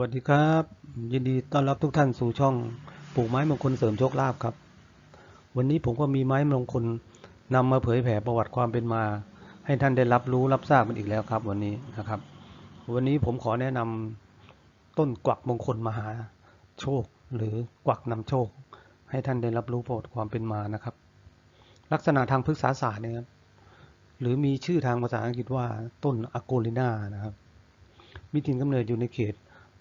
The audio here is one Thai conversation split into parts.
วัสดีครับ ยินดีต้อนรับทุกท่านสู่ช่องปลูกไม้มงคลเสริมโชคลาภครับ วันนี้ผมก็มีไม้มงคลนำมาเผยแผ่ประวัติความเป็นมา ให้ท่านได้รับรู้รับทราบกันอีกแล้วครับ วันนี้นะครับ วันนี้ผมขอแนะนำต้นกวักมงคลมหาโชค หรือกวักนำโชค ให้ท่านได้รับรู้ประวัติความเป็นมานะครับ ลักษณะทางพฤกษาศาสตร์เนี่ยครับหรือมีชื่อทางภาษาอังกฤษว่าต้นอะโกลิน่านะครับ มีถิ่นกำเนิดอยู่ในเขต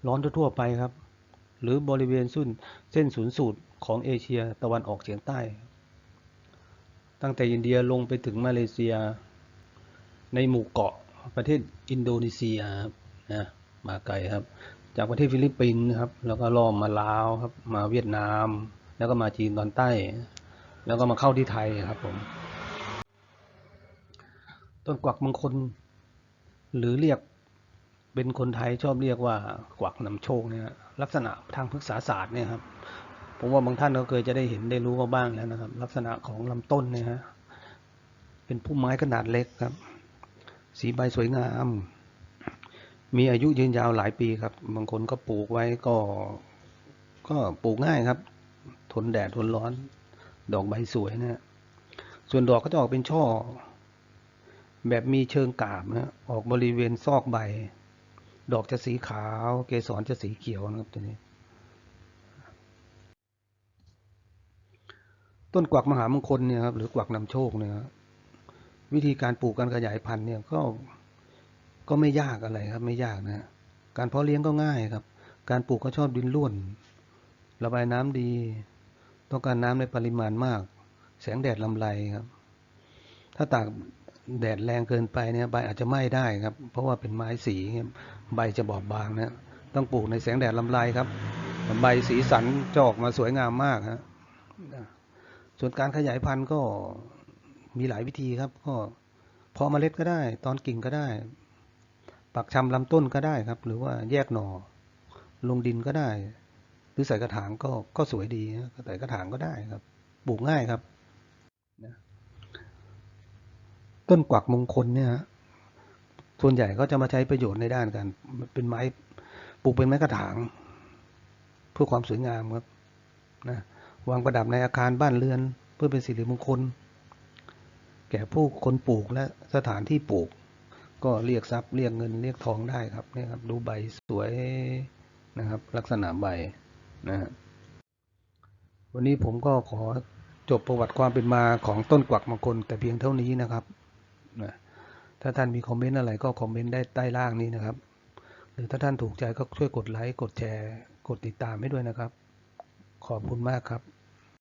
ร้อนทั่วไปครับ หรือบริเวณสุนเส้นศูนย์สูตรของเอเชียตะวันออกเฉียงใต้ ตั้งแต่อินเดียลงไปถึงมาเลเซีย ในหมู่เกาะประเทศอินโดนีเซียครับนะมาไกลครับ จากประเทศฟิลิปปินส์ครับ แล้วก็ล่อมมาลาวครับ มาเวียดนาม แล้วก็มาจีนตอนใต้ แล้วก็มาเข้าที่ไทยครับผมต้นกวักมงคลหรือเรียก เป็นคนไทยชอบเรียกว่ากวักนำโชคเนี่ยลักษณะทางพฤกษศาสตร์เนี่ยครับผมว่าบางท่านก็เคยจะได้เห็นได้รู้มาบ้างแล้วนะครับ ลักษณะของลำต้นเนี่ยฮะเป็นพุ่มไม้ขนาดเล็กครับ สีใบสวยงาม มีอายุยืนยาวหลายปีครับ บางคนก็ปลูกไว้ก็ ก็ปลูกง่ายครับ ทนแดดทนร้อน ดอกใบสวยนะฮะส่วนดอกก็จะออกเป็นช่อ แบบมีเชิงกาบนะออกบริเวณซอกใบ ดอกจะสีขาว เกสรจะสีเขียวนะครับตัวนี้ ต้นกวักมหามงคลเนี่ยครับหรือกวักนำโชคเนี่ยครับวิธีการปลูกการขยายพันธุ์เนี่ยก็ก็ไม่ยากอะไรครับ ไม่ยากนะการเพาะเลี้ยงก็ง่ายครับ การปลูกก็ชอบดินร่วน ระบายน้ำดี ต้องการน้ำในปริมาณมาก แสงแดดลำไรครับ ถ้าตาก แดดแรงเกินไปเนี่ยใบอาจจะไหม้ได้ครับ เพราะว่าเป็นไม้สีใบจะบอบบางนะต้องปลูกในแสงแดดลำไรครับ ใบสีสันจะออกมาสวยงามมากฮะส่วนการขยายพันธุ์ก็มีหลายวิธีครับ ก็เพาะเมล็ดก็ได้ ตอนกิ่งก็ได้ ปักชำลำต้นก็ได้ครับ หรือว่าแยกหน่อ ลงดินก็ได้ หรือใส่กระถางก็ก็สวยดีนะใส่กระถางก็ได้ครับ ปลูกง่ายครับ ต้นกวักมงคลเนี่ยฮะส่วนใหญ่ก็จะมาใช้ประโยชน์ในด้านการเป็นไม้ปลูกเป็นไม้กระถาง เพื่อความสวยงามครับนะวางประดับในอาคารบ้านเรือน เพื่อเป็นสิริมงคล แก่ผู้คนปลูกและสถานที่ปลูก ก็เรียกทรัพย์เรียกเงินเรียกทองได้ครับนี่ครับ ดูใบสวยนะครับ ลักษณะใบนะฮะวันนี้ผมก็ขอจบประวัติความเป็นมาของต้นกวักมงคลแต่เพียงเท่านี้นะครับ นะถ้าท่านมีคอมเมนต์อะไรก็คอมเมนต์ได้ใต้ล่างนี้นะครับ หรือถ้าท่านถูกใจก็ช่วยกดไลค์กดแชร์ กดติดตามให้ด้วยนะครับ ขอบคุณมากครับ